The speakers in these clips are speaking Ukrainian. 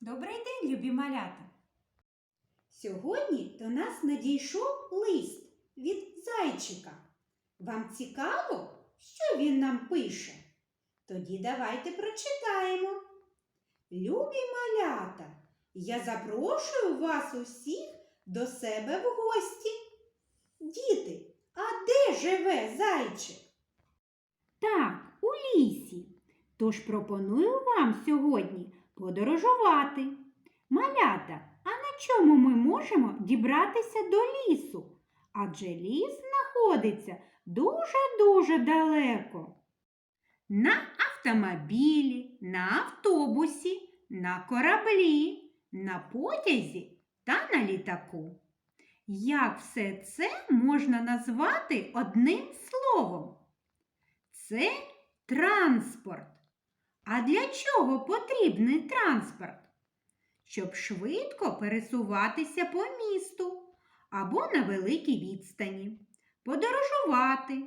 Добрий день, любі малята! Сьогодні до нас надійшов лист від зайчика. Вам цікаво, що він нам пише? Тоді давайте прочитаємо. Любі малята, я запрошую вас усіх до себе в гості. Діти, а де живе зайчик? Так, у лісі. Тож пропоную вам сьогодні подорожувати. Малята, а на чому ми можемо дібратися до лісу? Адже ліс знаходиться дуже-дуже далеко. На автомобілі, на автобусі, на кораблі, на потязі та на літаку. Як все це можна назвати одним словом? Це транспорт. А для чого потрібний транспорт? Щоб швидко пересуватися по місту або на великій відстані, подорожувати.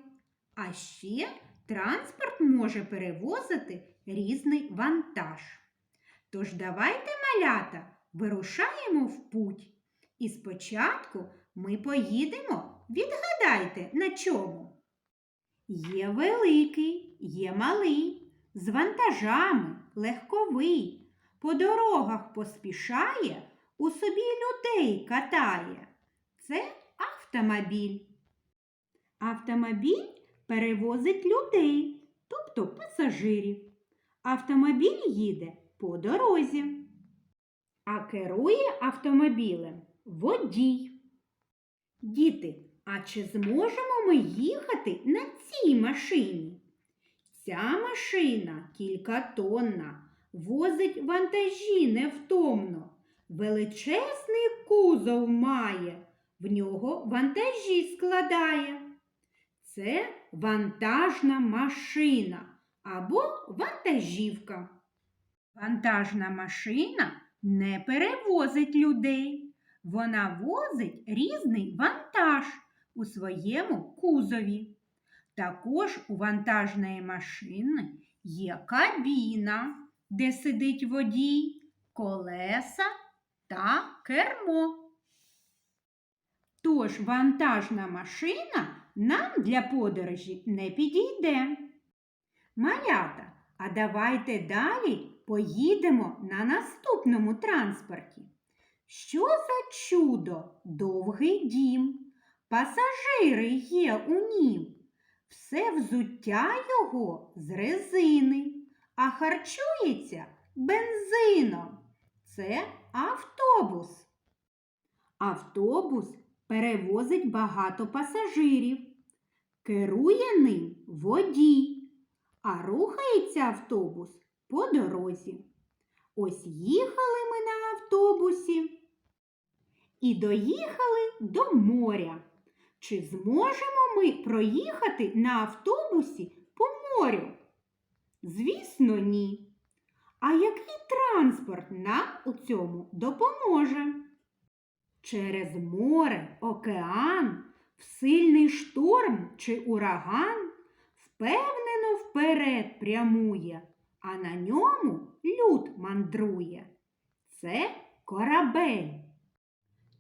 А ще транспорт може перевозити різний вантаж. Тож давайте, малята, вирушаємо в путь. І спочатку ми поїдемо, відгадайте, на чому. Є великий, є малий, з вантажами, легковий, по дорогах поспішає, у собі людей катає. Це автомобіль. Автомобіль перевозить людей, тобто пасажирів. Автомобіль їде по дорозі. А керує автомобілем водій. Діти, а чи зможемо ми їхати на цій машині? Ця машина кількатонна, возить вантажі невтомно, величезний кузов має, в нього вантажі складає. Це вантажна машина або вантажівка. Вантажна машина не перевозить людей. Вона возить різний вантаж у своєму кузові. Також у вантажної машини є кабіна, де сидить водій, колеса та кермо. Тож вантажна машина нам для подорожі не підійде. Малята, а давайте далі поїдемо на наступному транспорті. Що за чудо, довгий дім, пасажири є у нім, все взуття його з резини, а харчується бензином. Це автобус. Автобус перевозить багато пасажирів, керує ним водій, а рухається автобус по дорозі. Ось їхали ми на автобусі і доїхали до моря. Чи зможемо ми проїхати на автобусі по морю? Звісно, ні. А який транспорт нам у цьому допоможе? Через море, океан, в сильний шторм чи ураган впевнено вперед прямує, а на ньому люд мандрує. Це корабель.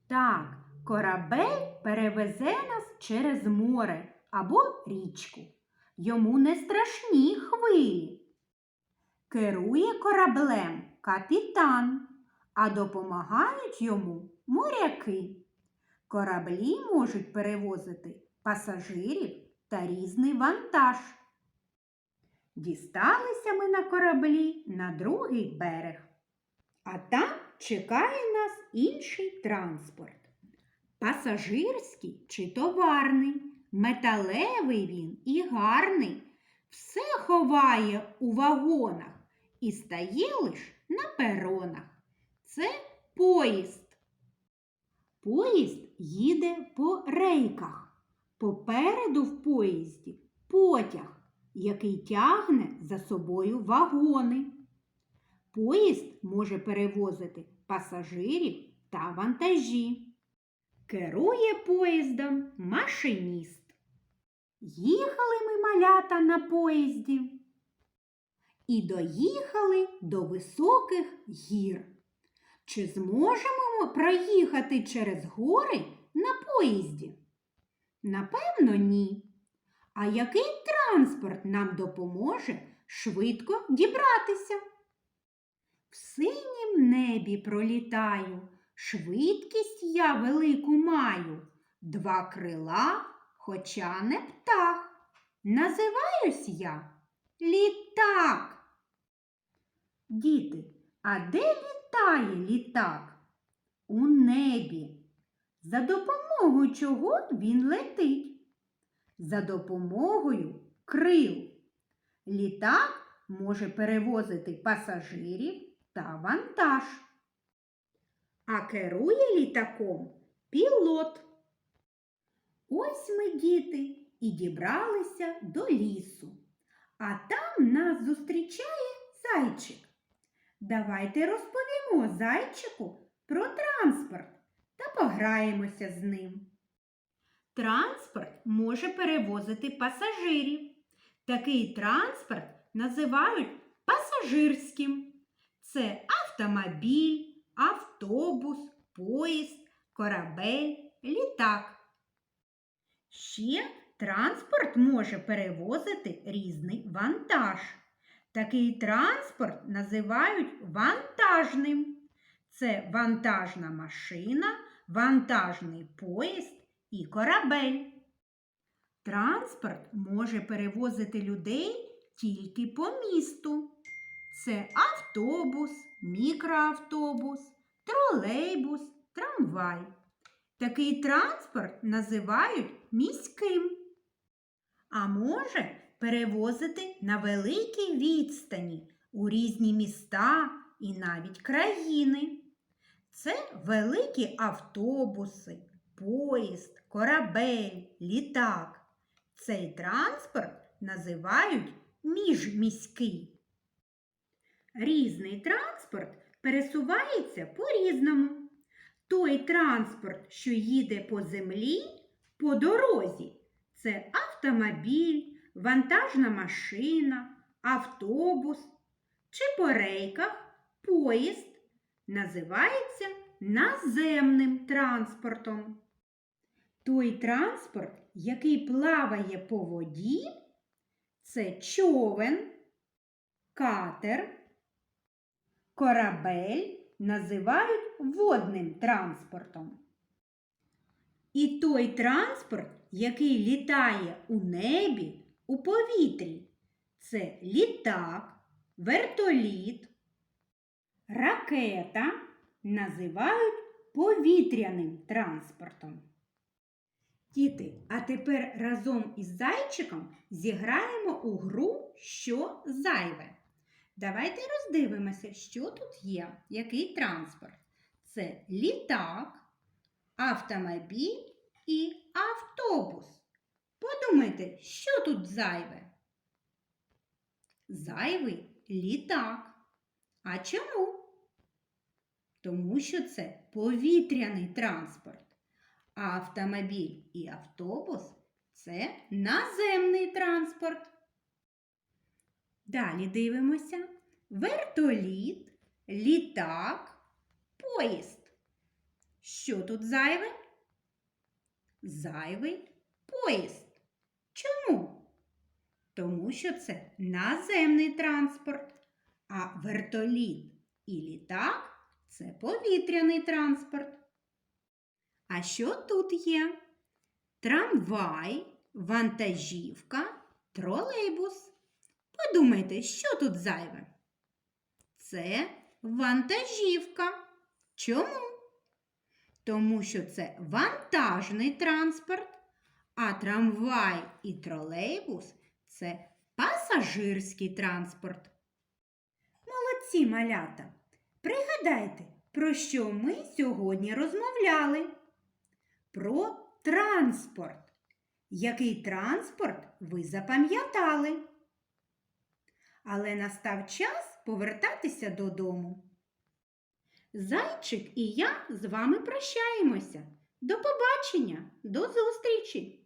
Так, корабель перевезе нас через море або річку. Йому не страшні хвилі. Керує кораблем капітан, а допомагають йому моряки. Кораблі можуть перевозити пасажирів та різний вантаж. Дісталися ми на кораблі на другий берег. А там чекає нас інший транспорт. Пасажирський чи товарний, металевий він і гарний, все ховає у вагонах і стає лиш на перонах. Це поїзд. Поїзд їде по рейках. Попереду в поїзді потяг, який тягне за собою вагони. Поїзд може перевозити пасажирів та вантажі. Керує поїздом машиніст. Їхали ми малята на поїзді і доїхали до високих гір. Чи зможемо ми проїхати через гори на поїзді? Напевно, ні. А який транспорт нам допоможе швидко дібратися? В синім небі пролітаю, швидкість я велику маю, два крила, хоча не птах. Називаюсь я літак. Діти, а де літає літак? У небі. За допомогою чого він летить? За допомогою крил. Літак може перевозити пасажирів та вантаж. А керує літаком пілот. Ось ми, діти, і дібралися до лісу. А там нас зустрічає зайчик. Давайте розповімо зайчику про транспорт та пограємося з ним. Транспорт може перевозити пасажирів. Такий транспорт називають пасажирським. Це автомобіль, автобус, поїзд, корабель, літак. Ще транспорт може перевозити різний вантаж. Такий транспорт називають вантажним. Це вантажна машина, вантажний поїзд і корабель. Транспорт може перевозити людей тільки по місту. Це автобус, мікроавтобус, тролейбус, трамвай. Такий транспорт називають міським. А може перевозити на великій відстані у різні міста і навіть країни. Це великі автобуси, поїзд, корабель, літак. Цей транспорт називають міжміський. Різний транспорт пересувається по-різному. Той транспорт, що їде по землі, по дорозі, це автомобіль, вантажна машина, автобус чи по рейках поїзд називається наземним транспортом. Той транспорт, який плаває по воді, це човен, катер, корабель називають водним транспортом. І той транспорт, який літає у небі, у повітрі, це літак, вертоліт, ракета називають повітряним транспортом. Діти, а тепер разом із зайчиком зіграємо у гру Що зайве. Давайте роздивимося, що тут є, який транспорт. Це літак, автомобіль і автобус. Подумайте, що тут зайве? Зайвий літак. А чому? Тому що це повітряний транспорт. А автомобіль і автобус це наземний транспорт. Далі дивимося вертоліт, літак, поїзд. Що тут зайве? Зайвий поїзд. Чому? Тому що це наземний транспорт, а вертоліт і літак це повітряний транспорт. А що тут є? Трамвай, вантажівка, тролейбус. Подумайте, що тут зайве? Це вантажівка. Чому? Тому що це вантажний транспорт, а трамвай і тролейбус це пасажирський транспорт. Молодці малята! Пригадайте, про що ми сьогодні розмовляли? Про транспорт. Який транспорт ви запам'ятали? Але настав час повертатися додому. Зайчик і я з вами прощаємося. До побачення, до зустрічі!